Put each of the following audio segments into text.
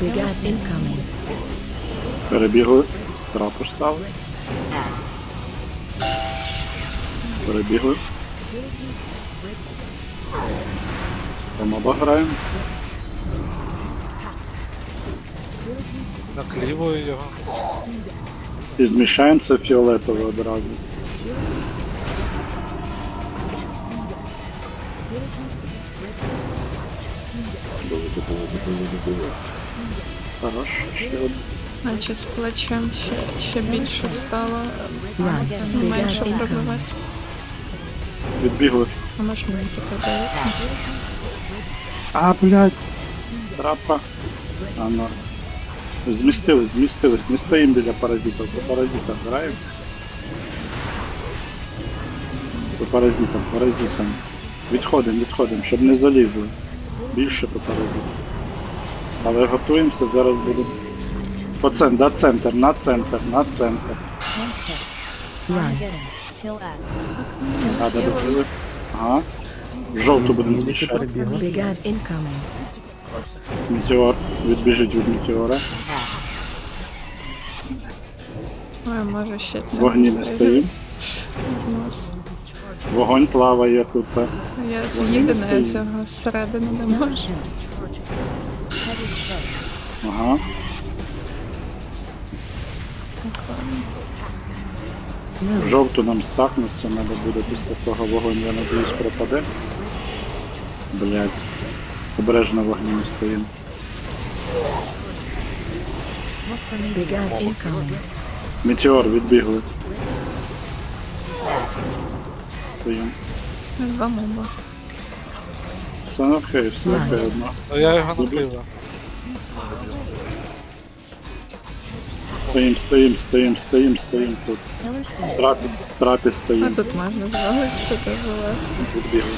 Brigade incoming. Перебігли. Трапу став. Перебігли. Помоба граємо. Наклівую його. І зміщаємося фіолетове одразу. Хорош, ще один. Наче з плечем ще, ще більше стало менше пробивати. Відбігли. А може мені тільки здається. А, блядь. Трапа. А, ну. Змістились, змістились. Не стоїмо біля паразитів. По паразитам граємо. По паразитам, паразитам. Відходимо, відходимо, щоб не залізли. Більше по паразитам. Але готуємося, зараз буде. По центр, да, центр, на центр, на центр. А, де добили? Ага. Жовту будемо зміщати. Метеор. Відбіжить від метеора. Ой, може ще це. Вогні не. Нос. Вогонь плаває тут. Я з'єднана цього зсередини не можу. Ага. Жовту нам стакнуться, треба буде після того вогонь, я надіюсь, пропаде. Блять. Обережно вогні не стоїмо. Brigade incoming. Метеор відбігли. Стоїмо. Два моба. Все окей, все окей, одно. Ну я його накліваю. Стоїм, стоїм, стоїм, стоїм, стоїм тут. Трапі, трапі А стоїм. тут можна звалитися, то було. Відбігли.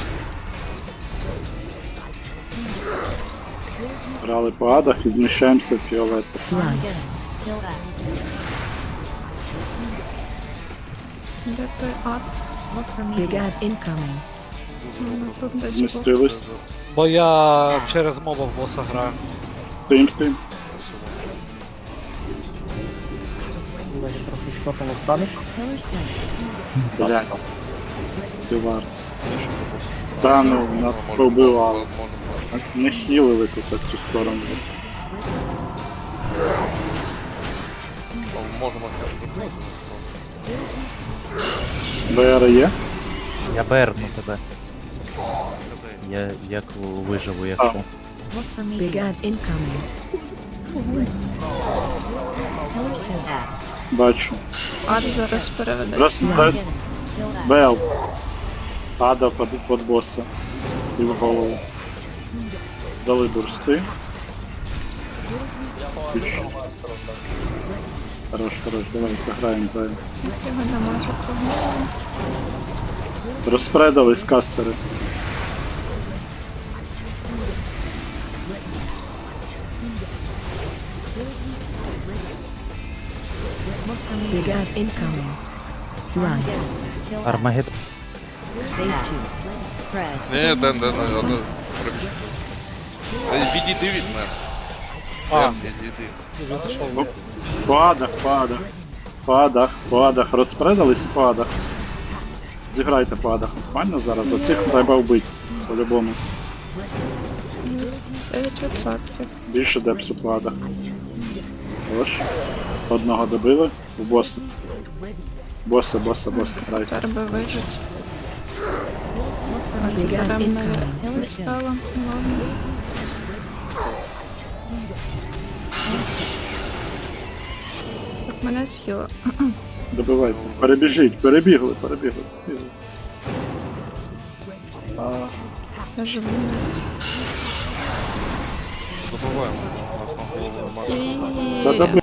Грали по адах і зміщаємося в фіолет. Де той ад? Brigade incoming. Ну, тут десь. Змістились. Бо я через моба в боса граю. Стоїм, стоїм. Блядь. Товар. Та ну, нас побивало. Не хілили тут в цю сторону. БР є? Я берну тебе. Я як виживу, якщо. Brigade incoming. Бачу. Ад зараз переведеться. Раз, Бел. Ада под, под босса. І в голову. Дали бурсти. Хорош, хорош, давай можу погнати. Розпредались кастери. Brigade incoming. Run. Армагед. Ні, Ден, Ден, не пробіжу. Е, Відійди від мене. А, відійди. Оп. По адах, по адах. По адах, по адах. Розпредались по адах. Зіграйте по адах. Нормально зараз? Оцих треба вбити. По-любому. 9%. Більше депсу по адах. Хорош. Одного добили. В боса. Боса, боса, боса. Brigade не стало. Ладно. Так мене з'їло. Добивайте. Перебіжіть, перебігли, перебігли. перебігли. А, Я живу навіть. Добуваємо. У нас на голову. Та І... доби...